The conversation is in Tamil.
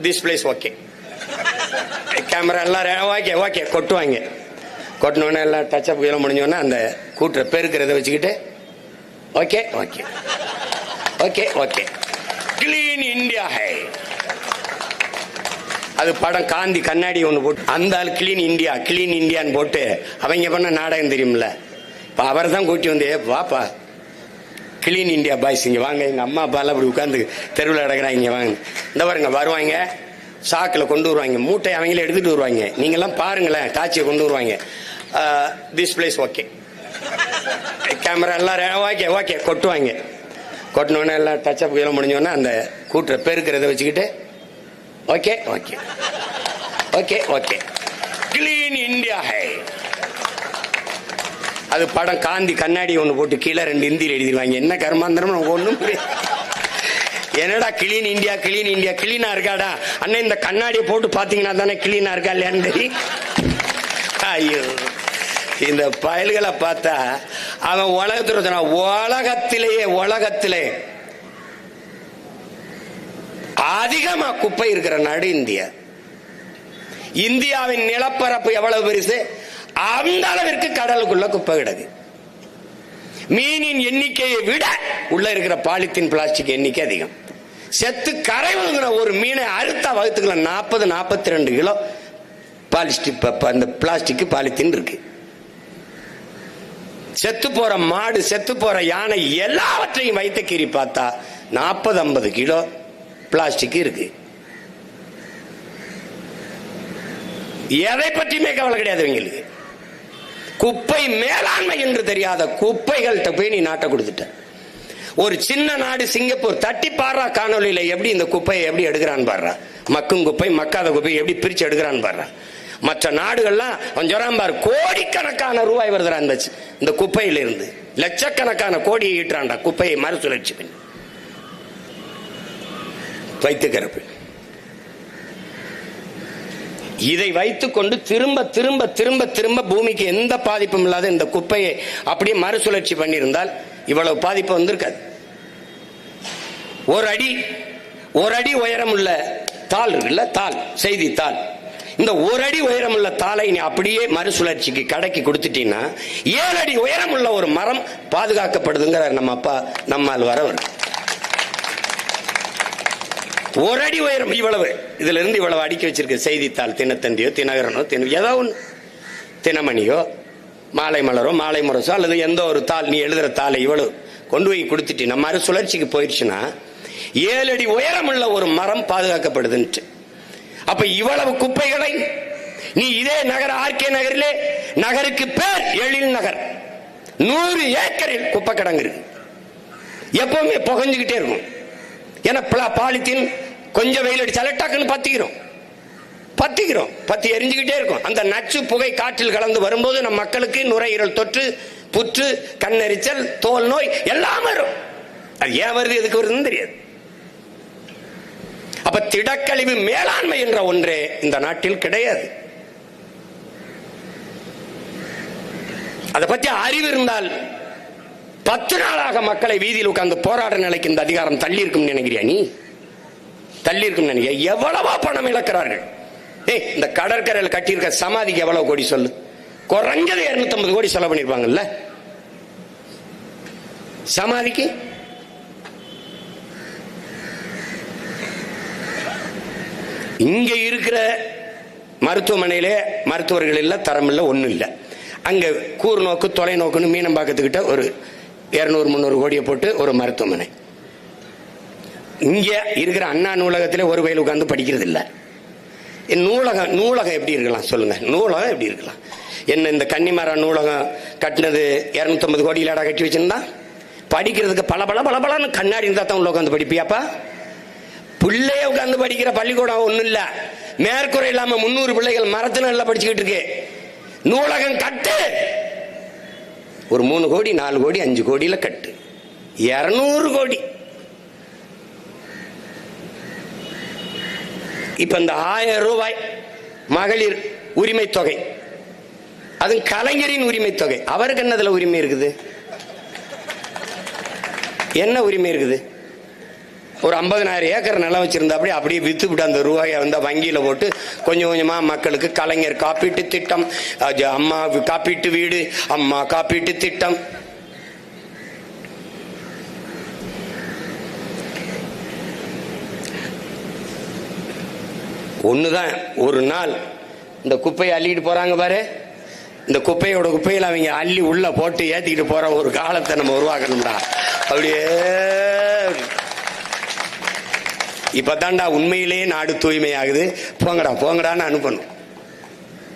திஸ் பிளேஸ் ஓகே கேமரா எல்லாம் ஓகே ஓகே கொட்டுவாங்க. கொட்டினோடனே எல்லாம் டச் அப் கீழே முடிஞ்சோடனே அந்த கூட்டுற பெருக்கிறத வச்சுக்கிட்டு okay okay okay okay clean India high அது படம் காந்தி கண்ணாடி ஒன்று போட்டு அந்த ஆள் கிளீன் இந்தியா கிளீன் இந்தியான்னு போட்டு அவங்க பண்ண நாடகம் தெரியும்ல? இப்போ அவரை தான் கூட்டி வந்து "ஏ, வாப்பா கிளீன் இந்தியா பாய்ஸ் இங்கே வாங்க. எங்கள் அம்மா அப்பாலாம் அப்படி உட்காந்து தெருவில் கிடக்குறாங்க இங்கே வாங்க. இந்த பாருங்க வருவாங்க. சாக்கில் கொண்டு வருவாங்க. மூட்டை அவங்களே எடுத்துகிட்டு வருவாங்க. நீங்கள்லாம் பாருங்களேன் காட்சியை கொண்டு வருவாங்க. திஸ் பிளேஸ் ஓகே கேமரா எல்லாம் ஓகே ஓகே கொட்டுவாங்க. கொட்டினோடனே எல்லாம் டச் அப் எல்லாம் முடிஞ்சோடனே அந்த கூட்டுற பெருக்கிறத வச்சுக்கிட்டு okay okay okay okay clean India high அது படம் காந்தி கண்ணாடி ஒன்று போட்டு கீழே ரெண்டு இந்தியில் எழுதிடுவாங்க என்ன கர்மாந்திரம் நமக்கு ஒன்றும் என்னடா கிளீன் இந்தியா கிளீன் இந்தியா கிளீனா இருக்காடா? அண்ணன் இந்த கண்ணாடியை போட்டு பார்த்தீங்கன்னா தானே கிளீனா இருக்கா இல்லையான்னு ஐயோ. இந்த பயல்களை பார்த்தா அவன் உலகத்தில் உலகத்திலேயே உலகத்திலே அதிகமா குப்பை இருக்கிற நாடு இந்தியா. இந்தியாவின் நிலப்பரப்பு எவ்வளவு பெருசு? அந்த அளவிற்கு கடலுக்குள்ள குப்பை கிடக்கு. மீனின் எண்ணிக்கையை விட உள்ள இருக்கிற பாலித்தீன் பிளாஸ்டிக் எண்ணிக்கை அதிகம். செத்து கரை ஒரு மீனை அறுத்தா வகுத்துக்கலாம் நாற்பது நாற்பத்தி ரெண்டு கிலோ பாலிஸ்டிக் அந்த பிளாஸ்டிக் பாலித்தீன் இருக்கு. செத்து போற மாடு செத்து போற யானை எல்லாவற்றையும் வைத்த கீறி பார்த்தா நாற்பது ஐம்பது கிலோ பிளாஸ்டிக் இருக்கு. எதை பற்றியுமே கவலை கிடையாது இவங்களுக்கு. குப்பை மேலாண்மை என்று தெரியாத குப்பைகள்கிட்ட போய் நீ நாட்டை கொடுத்துட்ட. ஒரு சின்ன நாடு சிங்கப்பூர் தட்டி பாடுறா காணொலியில எப்படி இந்த குப்பையை எப்படி எடுக்கிறான்னு பாடுறா. மக்கும் குப்பை மக்காத குப்பை எப்படி பிரிச்சு எடுக்கிறான்னு பாடுறா. மற்ற நாடுகள்லாம் கொஞ்சம் பாரு கோடிக்கணக்கான ரூபாய் வருதுடா இந்த இந்த குப்பையில இருந்து லட்சக்கணக்கான கோடியை ஈட்டுறான்டா குப்பையை மறுசுழற்சி பண்ணி. வைத்துக்கிறப்பு இதை வைத்துக்கொண்டு திரும்ப திரும்ப திரும்ப திரும்ப பூமிக்கு எந்த பாதிப்பும் இல்லாத இந்த குப்பையை அப்படியே மறுசுழற்சி பண்ணியிருந்தால் இவ்வளவு பாதிப்பு வந்திருக்காது. ஒரு அடி ஒரு அடி உயரம் உள்ள தாள் இருக்குல்ல தாள் செய்தி தாள். இந்த ஒரு அடி உயரம் உள்ள தாளை நீ அப்படியே மறுசுழற்சிக்கு கடைக்கு கொடுத்துட்டீங்கன்னா ஏழு அடி உயரம் உள்ள ஒரு மரம் பாதுகாக்கப்படுதுங்கிற நம்ம அப்பா நம்மால் வரவர் ஒரு அடி உயரம் இவ்வளவு. இதுல இருந்து இவ்வளவு அடுக்கி வச்சிருக்க. செய்தித்தாள் தினத்தந்தியோ தினகரனோ தின ஏதோ ஒன்று தினமணியோ மாலை மலரோ மாலை முரசோ அல்லது எந்த ஒரு தாள் நீ எழுதுற தாளை இவ்வளவு கொண்டு போய் கொடுத்துட்டு நம்ம சுழற்சிக்கு போயிடுச்சுன்னா ஏழு அடி உயரமுள்ள ஒரு மரம் பாதுகாக்கப்படுதுன்ட்டு. அப்ப இவ்வளவு குப்பைகளை நீ இதே நகர் ஆர்கே நகரிலே நகருக்கு பேர் எழில் நகர். நூறு ஏக்கரில் குப்பை கிடங்கு எப்பவுமே புகஞ்சுக்கிட்டே இருக்கும். ஏன்னா பாலித்தீன் கொஞ்சம் வெயில் அடிச்சாலே டக்குன்னு பத்திக்கிறோம். பத்திக்கிறோம். பத்தி எரிஞ்சுக்கிட்டே இருக்கும். அந்த நச்சு புகை காற்றில் கலந்து வரும்போது நம் மக்களுக்கு நுரையீரல் தொற்று புற்று கண்ணெரிச்சல் தோல் நோய் எல்லாம் வரும். அது ஏன் வருது எதுக்கு வருதுன்னு தெரியாது. அப்ப திடக்கழிவு மேலாண்மை என்ற ஒன்றே இந்த நாட்டில் கிடையாது. அதை பத்தி அறிவு இருந்தால் பத்து நாளாக மக்களை வீதியில் உட்கார்ந்து போராட நிலைக்கு இந்த அதிகாரம் தள்ளி இருக்கும் நினைக்கிறியா நீ? தள்ளி இருக்கும் நினைக்கிற எவ்வளவோ பணம் இழக்கிறார்கள். ஏய் இந்த கடற்கரையில் கட்டியிருக்க சமாதிக்கு எவ்வளவு கோடி சொல்லு? குறைஞ்சது 250 கோடி செலவு பண்ணிருப்பாங்கல்ல சமாதிக்கு? இங்க இருக்கிற மருத்துவமனையிலே மருத்துவர்கள் இல்லை தரம் இல்லை ஒண்ணும் இல்ல. அங்க கூர்நோக்கு தொலைநோக்குன்னு மீனம்பாக்கத்துக்கிட்ட ஒரு இருநூறு முந்நூறு கோடியை போட்டு ஒரு மருத்துவமனை. இங்கே இருக்கிற அண்ணா நூலகத்திலே ஒரு வயல் உட்காந்து படிக்கிறது என் நூலகம் நூலகம் எப்படி இருக்கலாம் சொல்லுங்க. நூலகம் எப்படி இருக்கலாம்? என்ன இந்த கன்னிமர நூலகம் கட்டினது இருநூத்தம்பது கோடியிலடா கட்டி வச்சிருந்தா? படிக்கிறதுக்கு பல பல பல பலன்னு கண்ணாடி இருந்தால் தான் உள்ள உட்காந்து படிப்பியாப்பா? பிள்ளைய உட்காந்து படிக்கிற பள்ளிக்கூடம் ஒன்றும் இல்லை. மேற்குறை இல்லாமல் முன்னூறு பிள்ளைகள் மரத்து நல்லா படிச்சுக்கிட்டு இருக்கு. நூலகம் கட்டு! ஒரு மூணு கோடி நாலு கோடி அஞ்சு கோடியில் கட்டு. இரநூறு கோடி. இப்ப இந்த ஆயிரம் ரூபாய் மகளிர் உரிமை தொகை. அது கலைஞரின் உரிமை தொகை. அவருக்கு அதில் உரிமை இருக்குது? என்ன உரிமை இருக்குது? ஒரு 50000 ஏக்கர் நிலம் வச்சிருந்தா அப்படியே அப்படியே வித்துவிட்டு அந்த ரூபாயை வந்து வங்கியில போட்டு கொஞ்சம் கொஞ்சமா மக்களுக்கு கலைஞர் காப்பீட்டு திட்டம் அது அம்மா காப்பீட்டு வீடு அம்மா காப்பீட்டு திட்டம். ஒண்ணுதான் ஒரு நாள் இந்த குப்பையை அள்ளிட்டு போறாங்க பாரு. இந்த குப்பையோட குப்பையில அவங்க அள்ளி உள்ள போட்டு ஏத்திக்கிட்டு போற ஒரு காலத்தை நம்ம உருவாக்கணும்டா. அப்படியே இப்பதான்டா உண்மையிலேயே நாடு தூய்மையாகுது. போங்கடா போங்கடான்னு அனுப்பணும்.